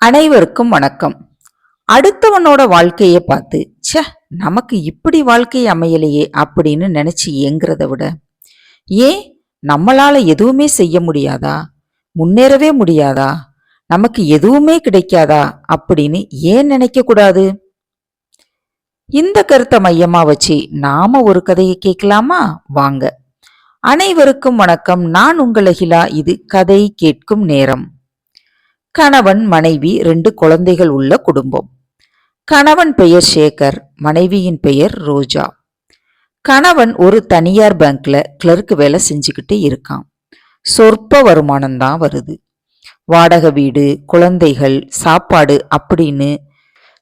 அனைவருக்கும் வணக்கம். அடுத்தவனோட வாழ்க்கையை பார்த்து ச நமக்கு இப்படி வாழ்க்கை அமையலையே அப்படின்னு நினைச்சு ஏங்குறத விட ஏன் நம்மளால எதுவுமே செய்ய முடியாதா? முன்னேறவே முடியாதா? நமக்கு எதுவுமே கிடைக்காதா? அப்படின்னு ஏன் நினைக்க கூடாது? இந்த கருத்தை மையமா வச்சு நாம ஒரு கதையை கேட்கலாமா? வாங்க. அனைவருக்கும் வணக்கம். நான் உங்கள் அகிலா இது கதை கேட்கும் நேரம். கணவன் மனைவி ரெண்டு குழந்தைகள் உள்ள குடும்பம். கணவன் பெயர் சேகர் மனைவியின் பெயர் ரோஜா. கணவன் ஒரு தனியார் பேங்க்ல கிளர்க்கு வேலை செஞ்சுக்கிட்டு இருக்கான். சொற்ப வருமானம் தான் வருது. வாடகை வீடு குழந்தைகள் சாப்பாடு அப்படின்னு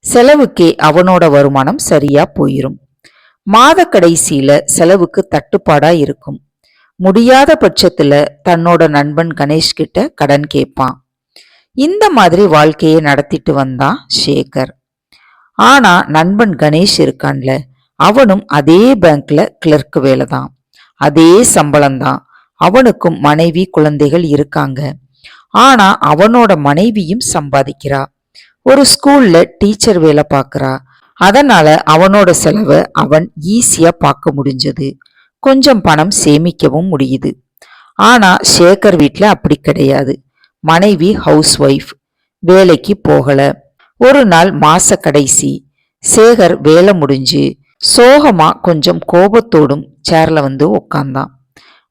செலவுக்கே அவனோட வருமானம் சரியா போயிரும். மாத கடைசியில செலவுக்கு தட்டுப்பாடா இருக்கும். முடியாத பட்சத்துல தன்னோட நண்பன் கணேஷ் கிட்ட கடன் கேட்பான். இந்த மாதிரி வாழ்க்கையை நடத்திட்டு வந்தான் சேகர். ஆனா நண்பன் கணேஷ் இருக்கான்ல அவனும் அதே பேங்க்ல கிளர்க் வேலை தான் அதே சம்பளம் தான் அவனுக்கும் மனைவி குழந்தைகள் இருக்காங்க. ஆனா அவனோட மனைவியும் சம்பாதிக்கிறா. ஒரு ஸ்கூல்ல டீச்சர் வேலை பார்க்கறா அதனால அவனோட செலவை அவன் ஈஸியா பார்க்க முடிஞ்சது. கொஞ்சம் பணம் சேமிக்கவும் முடியுது. ஆனா சேகர் வீட்டில் அப்படி கிடையாது. மனைவி ஹவுஸ் ஒய்ஃப் வேலைக்கு போகல. ஒரு நாள் மாச கடைசி சேகர் வேலை முடிஞ்சு சோகமா கொஞ்சம் கோபத்தோடும் சேர்ல வந்து உக்காந்தான்.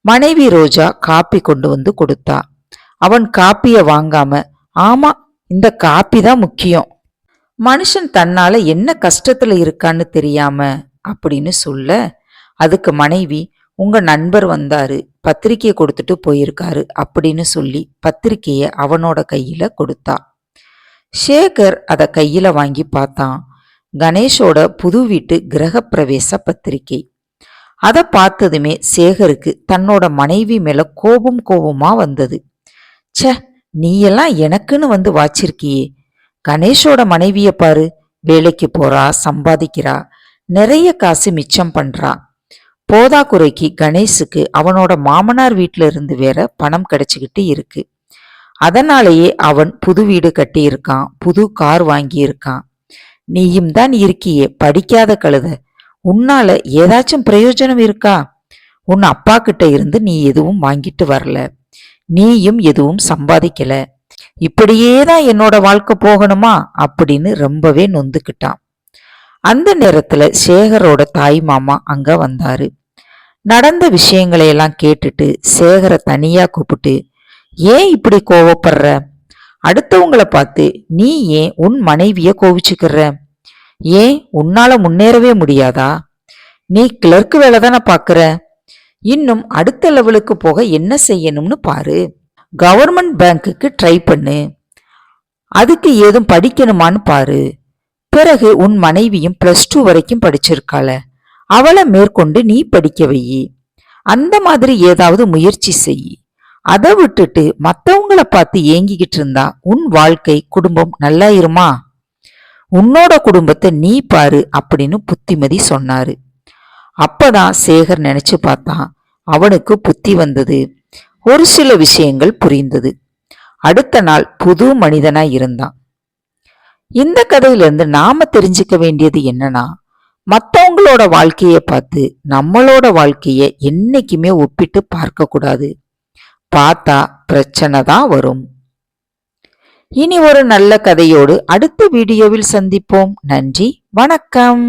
மனைவி ரோஜா காப்பி கொண்டு வந்து கொடுத்தா. அவன் காப்பிய வாங்காம ஆமா இந்த காப்பி தான் முக்கியம். மனுஷன் தன்னால என்ன கஷ்டத்துல இருக்கான்னு தெரியாம அப்படின்னு சொல்ல அதுக்கு மனைவி உங்க நண்பர் வந்தாரு. பத்திரிக்கையை கொடுத்துட்டு போயிருக்காரு அப்படின்னு சொல்லி பத்திரிக்கையை அவனோட கையில் கொடுத்தா. சேகர் அதை கையில் வாங்கி பார்த்தான். கணேஷோட புது வீட்டு கிரகப்பிரவேச பத்திரிக்கை. அதை பார்த்ததுமே சேகருக்கு தன்னோட மனைவி மேல கோபம் கோபமா வந்தது. ச்சே நீயெல்லாம் எனக்குன்னு வந்து வாச்சிருக்கியே. கணேஷோட மனைவிய பாரு வேலைக்கு போறா சம்பாதிக்கிறா நிறைய காசு மிச்சம் பண்றா. போதாக்குறைக்கு கணேஷுக்கு அவனோட மாமனார் வீட்டில இருந்து வேற பணம் கிடைச்சிக்கிட்டு இருக்கு. அதனாலேயே அவன் புது வீடு கட்டியிருக்கான் புது கார் வாங்கியிருக்கான். நீயும் தான் இருக்கியே படிக்காத கழுத. உன்னால ஏதாச்சும் பிரயோஜனம் இருக்கா? உன் அப்பா கிட்ட இருந்து நீ எதுவும் வாங்கிட்டு வரல. நீயும் எதுவும் சம்பாதிக்கல. இப்படியே தான் என்னோட வாழ்க்கை போகணுமா? அப்படின்னு ரொம்பவே நொந்துக்கிட்டான். அந்த நேரத்துல சேகரோட தாய் மாமா அங்க வந்தாரு. நடந்த விஷயங்களையெல்லாம் கேட்டுட்டு சேகரை தனியா கூப்பிட்டு ஏன் இப்படி கோவப்படுற? அடுத்தவங்களை பார்த்து நீ ஏன் உன் மனைவிய கோவிச்சுக்கிற? ஏன் உன்னால முன்னேறவே முடியாதா? நீ கிளர்க்கு வேலை தானே பாக்குற? இன்னும் அடுத்த லெவலுக்கு போக என்ன செய்யணும்னு பாரு. கவர்மெண்ட் பேங்க்குக்கு ட்ரை பண்ணு. அதுக்கு ஏதும் படிக்கணுமான்னு பாரு. பிறகு உன் மனைவியும் பிளஸ் டூ வரைக்கும் படிச்சிருக்காள. அவளை மேற்கொண்டு நீ படிக்க வையி. அந்த மாதிரி ஏதாவது முயற்சி செய் அதை விட்டுட்டு மற்றவங்கள பார்த்து ஏங்கிக்கிட்டு இருந்தா உன் வாழ்க்கை குடும்பம் நல்லா இருமா? உன்னோட குடும்பத்தை நீ பாரு அப்படின்னு புத்திமதி சொன்னாரு. அப்பதான் சேகர் நினைச்சு பார்த்தான் அவனுக்கு புத்தி வந்தது. ஒரு சில விஷயங்கள் புரிந்தது. அடுத்த நாள் புது மனிதனாய் இருந்தான். இந்த கதையிலிருந்து நாம தெரிஞ்சுக்க வேண்டியது என்னன்னா மற்றவங்களோட வாழ்க்கையை பார்த்து நம்மளோட வாழ்க்கையை என்னைக்குமே ஒப்பிட்டு பார்க்கக்கூடாது. பார்த்தா பிரச்சனை தான் வரும். இனி ஒரு நல்ல கதையோடு அடுத்த வீடியோவில் சந்திப்போம். நன்றி வணக்கம்.